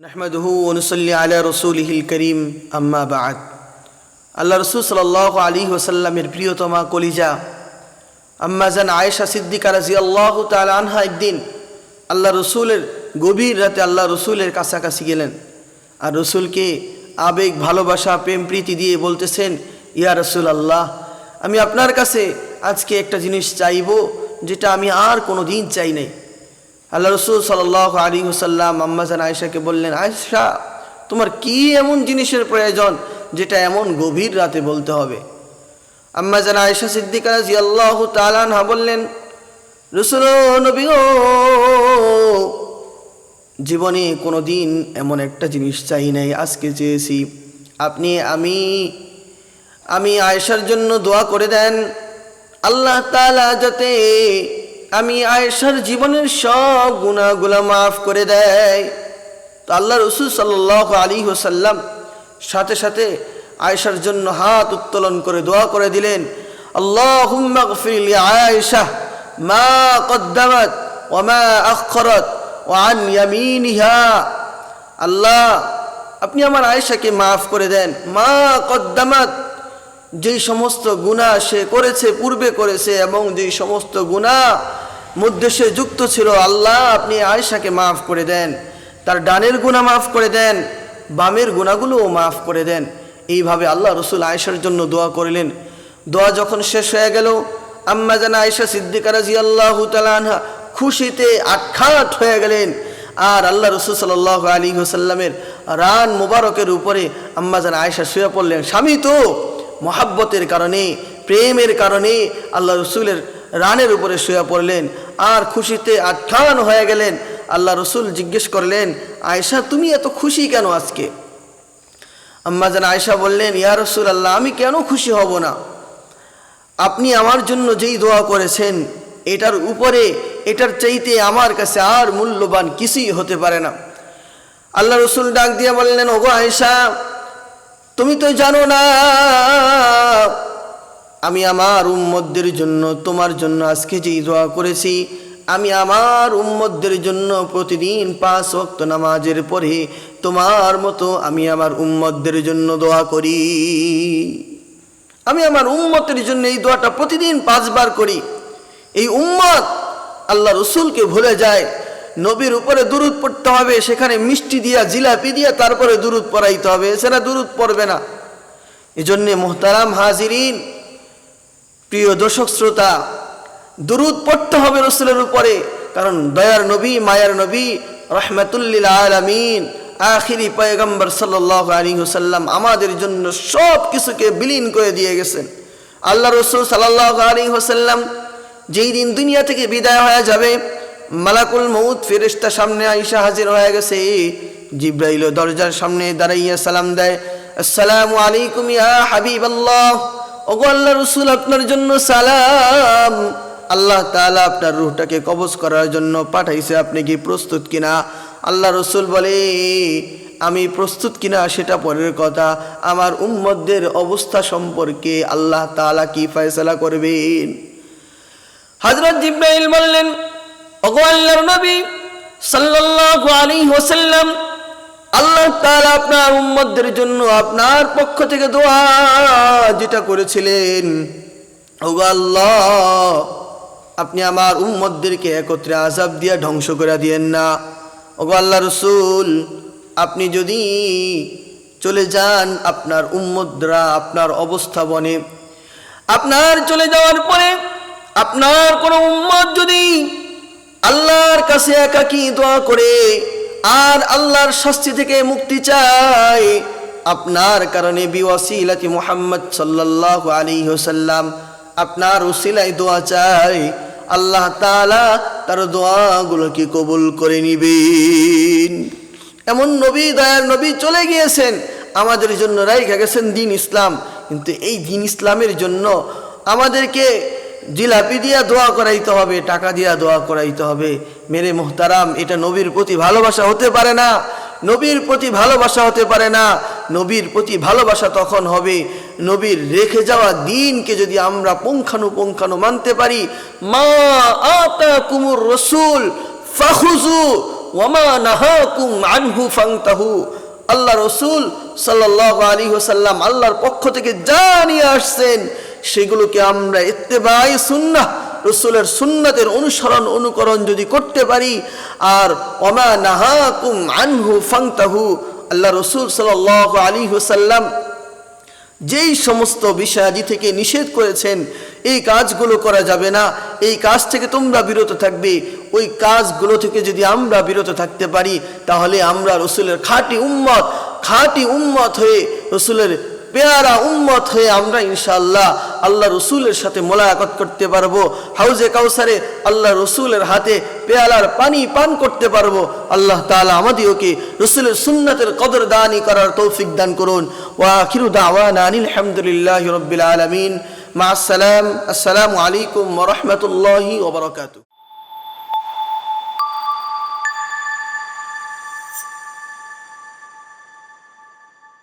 নাহমাদহু অনুসল্লি আলা রসুলহিল করিম আম্মা আল্লাহ রসুল সাল্লাহ আলী ওসাল্লামের প্রিয়তমা কলিজা। আম্মা জান আয়েশা সিদ্দিকা রাজি আল্লাহ আনহা একদিন আল্লাহ রসুলের গভীর রাতে আল্লাহ রসুলের কাছাকাছি গেলেন। আর রসুলকে আবেগ, ভালোবাসা, প্রেম, প্রীতি দিয়ে বলতেছেন, ইয়া রসুল আল্লাহ আমি আপনার কাছে আজকে একটা জিনিস চাইব, যেটা আমি আর কোনো দিন চাই নাই। আল্লাহ রসুল সাল্লাহ আলী হুসাল্লাম আম্মাজান আয়েশাকে বললেন, আয়েশা, তোমার কি এমন জিনিসের প্রয়োজন যেটা এমন গভীর রাতে বলতে হবে? আম্মাজান আয়েশা সিদ্দিকা জি আল্লাহ তালানহা বললেন, রসুল নবী জীবনে কোনো দিন এমন একটা জিনিস চাই নাই, আজকে চেয়েছি। আপনি, আমি আমি আয়েশার জন্য দোয়া করে দেন। আল্লাহ তালা যাতে আমি আয়েশার জীবনের সব গুণাগুলা মাফ করে দেয় তো আল্লাহ রসুল সাল্লাহ আলী হোসাল্লাম সাথে সাথে আয়েশার জন্য হাত উত্তোলন করে দোয়া করে দিলেন আল্লাহ আয়েশা মা কদ্দামাত ওমা আখরত ওয়ান ইয়ামিনিহা। আল্লাহ, আপনি আমার আয়েশাকে মাফ করে দেন। মা কদ্দামাত, যেই সমস্ত গুণা সে করেছে, পূর্বে করেছে এবং যেই সমস্ত গুণা মধ্যে সে যুক্ত ছিল, আল্লাহ আপনি আয়েশাকে মাফ করে দেন, তার ডানের গুণা মাফ করে দেন, বামের গুণাগুলোও মাফ করে দেন। এইভাবে আল্লাহ রসুল আয়েশার জন্য দোয়া করলেন। দোয়া যখন শেষ হয়ে গেল, আম্মা জানা আয়েশা সিদ্দিকা রাজি আল্লাহ তালানহা খুশিতে আটখাট হয়ে গেলেন। আর আল্লাহ রসুল সাল্লাহ আলী হোসাল্লামের রান মুবারকের উপরে আম্মা জানা আয়েশা শুয়ে পড়লেন। স্বামী তো মহাব্বতের কারণে, প্রেমের কারণে আল্লাহ রসুলের রানের উপরে শুয়ে পড়লেন। আর খুশিতে আর আটখান হয়ে গেলেন। আল্লাহ রসুল জিজ্ঞেস করলেন, আয়েশা, তুমি এত খুশি কেন আজকে? আম্মা যেন আয়েশা বললেন, ইয়া রসুল আল্লাহ আমি কেন খুশি হব না? আপনি আমার জন্য যেই দোয়া করেছেন, এটার উপরে, এটার চাইতে আমার কাছে আর মূল্যবান কিছুই হতে পারে না। আল্লাহ রসুল ডাক দিয়ে বললেন, ওগো আয়েশা, তুমি তো জানো না আমি আমার উম্মতদের জন্য, তোমার জন্য আজকে যেই দোয়া করেছি, আমি আমার উম্মতদের জন্য প্রতিদিন পাঁচ ওয়াক্ত নামাজের পরে তোমার মতো আমি আমার উম্মতদের জন্য দোয়া করি। আমি আমার উম্মতের জন্য এই দোয়াটা প্রতিদিন পাঁচবার করি। এই উম্মত আল্লাহ রসুলকে ভুলে যায়, নবীর উপরে দুরুদ পড়তে হবে, সেখানে মিষ্টি দিয়া, জিলাপি দিয়া তারপরে দুরুদ পড়াইতে হবে, এছাড়া দুরুদ পড়বে না। এজন্যে মোহতারাম হাজিরিন প্রিয় দর্শক শ্রোতা, দুরুদ পড়তে হবে রসুলের উপরে, কারণ দয়ার নবী, মায়ার নবী, রহমাতুল্লিল আলামিন, আখিরি পয়গম্বর সাল্লাহ আলী হুসাল্লাম আমাদের জন্য সব কিছুকে বিলীন করে দিয়ে গেছেন। আল্লাহ রসুল সাল্লাহ আলী হোসাল্লাম যেই দিন দুনিয়া থেকে বিদায় হয়ে যাবে, মালাকুল মৌত ফেরেস্তা সামনে আইসা হাজির হয়ে গেছে, জিব্রাইল দরজার সামনে দাঁড়াইয়া সালাম দেয়, আসসালামু আলাইকুম ইয়া হাবিব আল্লাহ ওগো আল্লাহ রসুল, আপনার জন্য সালাম। আল্লাহ তাআলা আপনার রুহটাকে কবজ করার জন্য পাঠাইছে, আপনি কি প্রস্তুত কিনা? আল্লাহ রসুল বলে, আমি প্রস্তুত কিনা সেটা পরের কথা। আমার উম্মতদের অবস্থা সম্পর্কে আল্লাহ তাআলা কি ফয়সালা করবেন? হযরত জিব্রাইল বললেন, ওগো আল্লাহর নবী সাল্লাল্লাহু আল্লাহ তাআলা আপনার উম্মতদের জন্য আপনার পক্ষ থেকে দোয়া যেটা করেছিলেন। ওগো আল্লাহ, আপনি আমার উম্মতদেরকে একত্রে আজাব দিয়ে ধ্বংস করে দিয়েন না। ওগো আল্লাহ রসুল, আপনি যদি চলে যান আপনার উম্মদরা আপনার অবস্থা বনে। আপনার চলে যাওয়ার পরে আপনার কোনো উম্মত যদি আল্লাহর কাছে একাকী দোয়া করে আর আল্লাহর শাস্তি থেকে মুক্তি চাই। আপনার কারণে বিওয়াসিলাতি মুহাম্মদ সাল্লাল্লাহু আলাইহি ওয়াসাল্লাম আপনার উসিলায় দোয়া চাই। আল্লাহ তাআলা তার দোয়াগুলোকে কবুল করে নিবেন। এমন নবী দয়ার নবী চলে গিয়েছেন। আমাদের জন্য রাইখা গেছেন দিন ইসলাম। কিন্তু এই দিন ইসলামের জন্য আমাদেরকে জিলাপি দিয়া দোয়া করাইতে হবে, টাকা দিয়া দোয়া করাইতে হবে। মেরে মোহতারাম, এটা নবীর প্রতি ভালোবাসা হতে পারে না, নবীর প্রতি ভালোবাসা হতে পারে না, নবীর প্রতি ভালোবাসা তখন হবে নবীর রেখে যাওয়া দিনকে যদি আমরা পুঙ্খানুপুঙ্খানু মানতে পারি। মা আতা কুমুর রসুল ফাহুজু ওয়ামা নাহাকুম আনহু ফাংতাহু। আল্লাহ রসুল সাল্লাহ আলী ওসাল্লাম আল্লাহর পক্ষ থেকে যা নিয়ে আসছেন, সেগুলোকে আমরা ইত্তেবাই সুন্নাহ রসুলের সুন্নাতের অনুসরণ, অনুকরণ যদি করতে পারি, আর ওমা নাহাকুম আনহু ফাংতাহু, আল্লাহ রসুল সাল্লাহ আলী ওসাল্লাম যেই সমস্ত বিষয়াদি থেকে নিষেধ করেছেন, এই কাজগুলো করা যাবে না, এই কাজ থেকে তোমরা বিরত থাকবে, ওই কাজগুলো থেকে যদি আমরা বিরত থাকতে পারি, তাহলে আমরা রসুলের খাঁটি উম্মত খাঁটি উম্মত হয়ে রসুলের পেয়ারা উম্মত হয়ে আমরা ইনশাআল্লাহ আল্লাহ রসুলের সাথে মোলাকাত করতে পারব। হাউজে কাউসারে আল্লাহ রসুলের হাতে পেয়ালার পানি পান করতে পারব। আল্লাহ তাআলা আমাদেরকে রসুলের সুন্নাতের কদর দানি করার তৌফিক দান করুন। ওয়া আখিরু দাওয়ানা আনিল হামদুলিল্লাহি রাব্বিল আলামিন। মা আসসালাম আসসালামু আলাইকুম রাহমাতুল্লাহি ওয়া বারাকাতুহু।